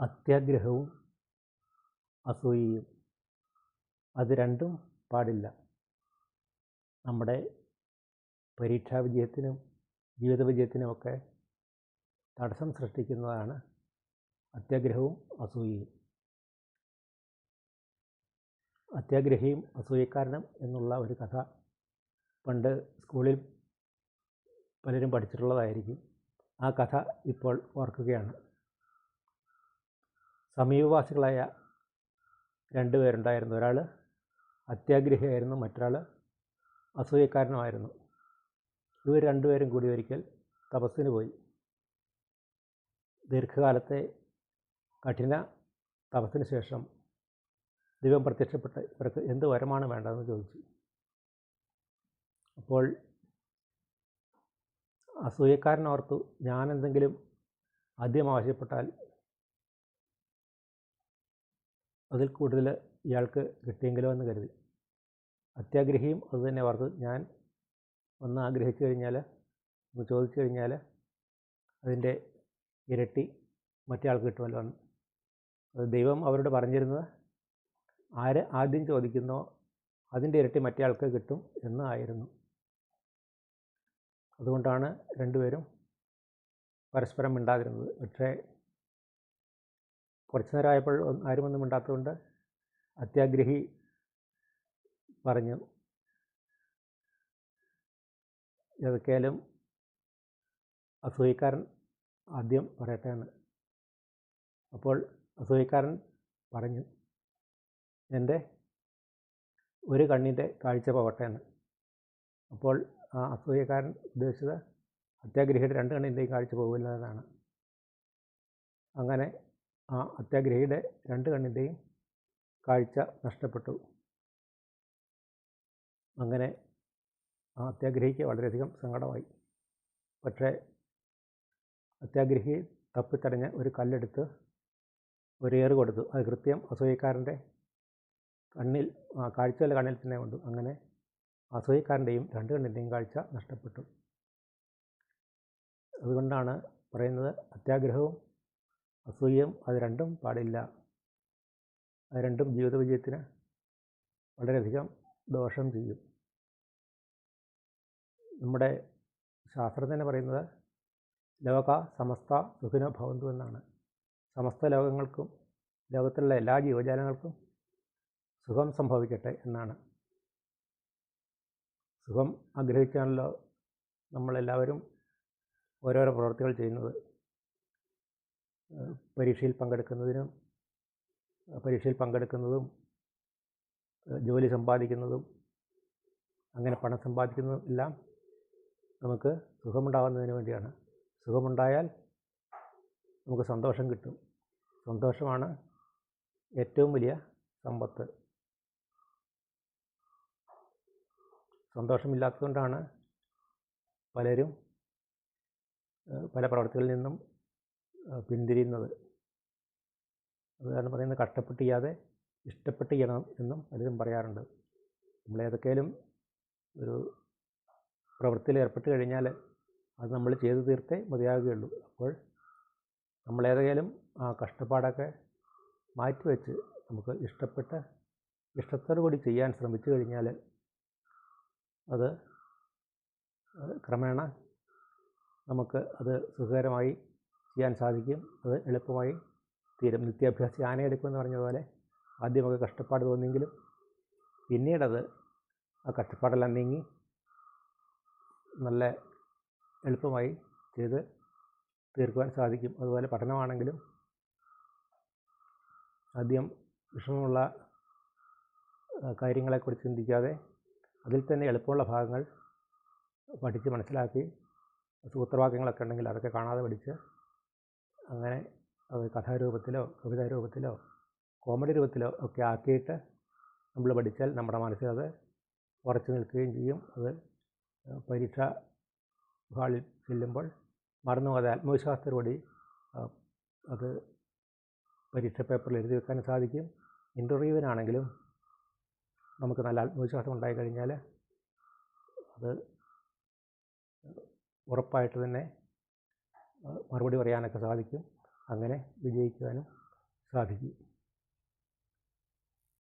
അത്യാഗ്രഹവും അസൂയയും. അത് രണ്ടും പാടില്ല. നമ്മുടെ പരീക്ഷാ വിജയത്തിനും ജീവിത വിജയത്തിനുമൊക്കെ തടസ്സം സൃഷ്ടിക്കുന്നതാണ് അത്യാഗ്രഹവും അസൂയയും. അത്യാഗ്രഹിയും അസൂയക്കാരനും എന്നുള്ള ഒരു കഥ പണ്ട് സ്കൂളിൽ പലരും പഠിച്ചിട്ടുള്ളതായിരിക്കും. ആ കഥ ഇപ്പോൾ ഓർക്കുകയാണ്. സമീപവാസികളായ രണ്ട് പേരുണ്ടായിരുന്നു. ഒരാൾ അത്യാഗ്രഹിയായിരുന്നു മറ്റൊരാൾ അസൂയക്കാരനുമായിരുന്നു. ഇവർ രണ്ടുപേരും കൂടി ഒരിക്കൽ തപസ്സിന് പോയി. ദീർഘകാലത്തെ കഠിന തപസ്സിന് ശേഷം ദൈവം പ്രത്യക്ഷപ്പെട്ട് ഇവർക്ക് എന്ത് വരമാണ് വേണ്ടതെന്ന് ചോദിച്ചു. അപ്പോൾ അസൂയക്കാരനോർത്തു ഞാൻ എന്തെങ്കിലും ആദ്യം ആവശ്യപ്പെട്ടാൽ അതിൽ കൂടുതൽ ഇയാൾക്ക് കിട്ടിയെങ്കിലോ എന്ന് കരുതി. അത്യാഗ്രഹിയും അതുതന്നെ ഓർത്തു ഞാൻ ഒന്ന് ആഗ്രഹിച്ചു കഴിഞ്ഞാൽ ഒന്ന് ചോദിച്ചു കഴിഞ്ഞാൽ അതിന്റെ ഇരട്ടി മറ്റേ ആൾക്ക് കിട്ടുമല്ലോ എന്ന്. അത് ദൈവം അവരോട് പറഞ്ഞിരുന്നത് ആര് ആദ്യം ചോദിക്കുന്നോ അതിന്റെ ഇരട്ടി മറ്റേ ആൾക്ക് കിട്ടും എന്നായിരുന്നു അതുകൊണ്ടാണ് രണ്ടുപേരും പരസ്പരം മിണ്ടാതിരുന്നത്. പക്ഷേ കുറച്ചു നേരമായപ്പോൾ ആരുമൊന്നും മിണ്ടാത്തതുകൊണ്ട് അത്യാഗ്രഹി പറഞ്ഞു ഏതൊക്കെയാലും അസൂയക്കാരൻ ആദ്യം പറയട്ടെ എന്ന്. അപ്പോൾ അസൂയക്കാരൻ പറഞ്ഞു എന്റെ ഒരു കണ്ണിന്റെ കാഴ്ച പോകട്ടെ എന്ന്. അപ്പോൾ ആ അസൂയക്കാരൻ ഉദ്ദേശിച്ചത് അത്യാഗ്രഹിയുടെ രണ്ട് കണ്ണിന്റെയും കാഴ്ച പോകില്ല എന്നാണ്. അങ്ങനെ ആ അത്യാഗ്രഹിയുടെ രണ്ട് കണ്ണിന്റെയും കാഴ്ച നഷ്ടപ്പെട്ടു. അങ്ങനെ ആ അത്യാഗ്രഹിക്ക് വളരെയധികം സങ്കടമായി. പക്ഷേ അത്യാഗ്രഹി തപ്പിത്തടഞ്ഞ് ഒരു കല്ലെടുത്ത് ഒരു ഏറ് കൊടുത്തു. അത് കൃത്യം അസൂയക്കാരന്റെ കണ്ണിൽ കാഴ്ചയുള്ള കണ്ണിൽ തന്നെ കൊണ്ടു അങ്ങനെ അസൂയക്കാരന്റെയും രണ്ട് കണ്ണിന്റെയും കാഴ്ച നഷ്ടപ്പെട്ടു. അതുകൊണ്ടാണ് പറയുന്നത് അത്യാഗ്രഹവും അസൂയയും അത് രണ്ടും പാടില്ല. അത് രണ്ടും ജീവിത വിജയത്തിന് വളരെയധികം ദോഷം ചെയ്യും. നമ്മുടെ ശാസ്ത്രം തന്നെ പറയുന്നത് ലോക സമസ്ത സുഖിനോ ഭവന്തു എന്നാണ്. സമസ്ത ലോകങ്ങൾക്കും ലോകത്തിലുള്ള എല്ലാ ജീവജാലങ്ങൾക്കും സുഖം സംഭവിക്കട്ടെ എന്നാണ്. സുഖം ആഗ്രഹിച്ചാണല്ലോ നമ്മളെല്ലാവരും ഓരോരോ പ്രവർത്തികൾ ചെയ്യുന്നത്. പരീക്ഷയിൽ പങ്കെടുക്കുന്നതിനും പരീക്ഷയിൽ പങ്കെടുക്കുന്നതും ജോലി സമ്പാദിക്കുന്നതും അങ്ങനെ പണം സമ്പാദിക്കുന്നതും എല്ലാം നമുക്ക് സുഖമുണ്ടാകുന്നതിന് വേണ്ടിയാണ്. സുഖമുണ്ടായാൽ നമുക്ക് സന്തോഷം കിട്ടും. സന്തോഷമാണ് ഏറ്റവും വലിയ സമ്പത്ത്. സന്തോഷമില്ലാത്തതുകൊണ്ടാണ് പലരും പല പ്രവർത്തികളിൽ നിന്നും പിന്തിരിയുന്നത്. കാരണം പറയുന്നത് കഷ്ടപ്പെട്ട് ചെയ്യാതെ ഇഷ്ടപ്പെട്ട് ചെയ്യണം എന്നും പലരും പറയാറുണ്ട്. നമ്മൾ ഏതൊക്കെയാലും ഒരു പ്രവൃത്തിയിൽ ഏർപ്പെട്ട് കഴിഞ്ഞാൽ അത് നമ്മൾ ചെയ്തു തീർത്തേ മതിയാകുകയുള്ളൂ. അപ്പോൾ നമ്മൾ ഏതെങ്കിലും ആ കഷ്ടപ്പാടൊക്കെ മാറ്റിവെച്ച് നമുക്ക് ഇഷ്ടപ്പെട്ട ഇഷ്ടത്തോടു കൂടി ചെയ്യാൻ ശ്രമിച്ചു കഴിഞ്ഞാൽ അത് ക്രമേണ നമുക്ക് അത് സുഖകരമായി ചെയ്യാൻ സാധിക്കും. അത് എളുപ്പമായി തീരും. നിത്യാഭ്യാസി ആനയെടുക്കുമെന്ന് പറഞ്ഞതുപോലെ പോലെ ആദ്യമൊക്കെ കഷ്ടപ്പാട് തോന്നിയെങ്കിലും പിന്നീടത് ആ കഷ്ടപ്പാടെല്ലാം നീങ്ങി നല്ല എളുപ്പമായി ചെയ്ത് തീർക്കുവാൻ സാധിക്കും. അതുപോലെ പഠനമാണെങ്കിലും ആദ്യം വിഷമമുള്ള കാര്യങ്ങളെക്കുറിച്ച് ചിന്തിക്കാതെ അതിൽ തന്നെ എളുപ്പമുള്ള ഭാഗങ്ങൾ പഠിച്ച് മനസ്സിലാക്കി സൂത്രവാക്യങ്ങളൊക്കെ ഉണ്ടെങ്കിൽ അതൊക്കെ കാണാതെ പഠിച്ച് അങ്ങനെ കഥാരൂപത്തിലോ കവിതാരൂപത്തിലോ കോമഡി രൂപത്തിലോ ഒക്കെ ആക്കിയിട്ട് നമ്മൾ പഠിച്ചാൽ നമ്മുടെ മനസ്സിൽ അത് ഉറച്ചു നിൽക്കുകയും ചെയ്യും. അത് പരീക്ഷ ഹാളിൽ ചെല്ലുമ്പോൾ മറന്നു പോകാതെ ആത്മവിശ്വാസത്തോടുകൂടി അത് പരീക്ഷ പേപ്പറിൽ എഴുതി വെക്കാൻ സാധിക്കും. ഇന്റർവ്യൂവിനാണെങ്കിലും നമുക്ക് നല്ല ആത്മവിശ്വാസം ഉണ്ടായി കഴിഞ്ഞാൽ അത് ഉറപ്പായിട്ട് തന്നെ മറുപടി പറയാനൊക്കെ സാധിക്കും. അങ്ങനെ വിജയിക്കുവാനും സാധിക്കും.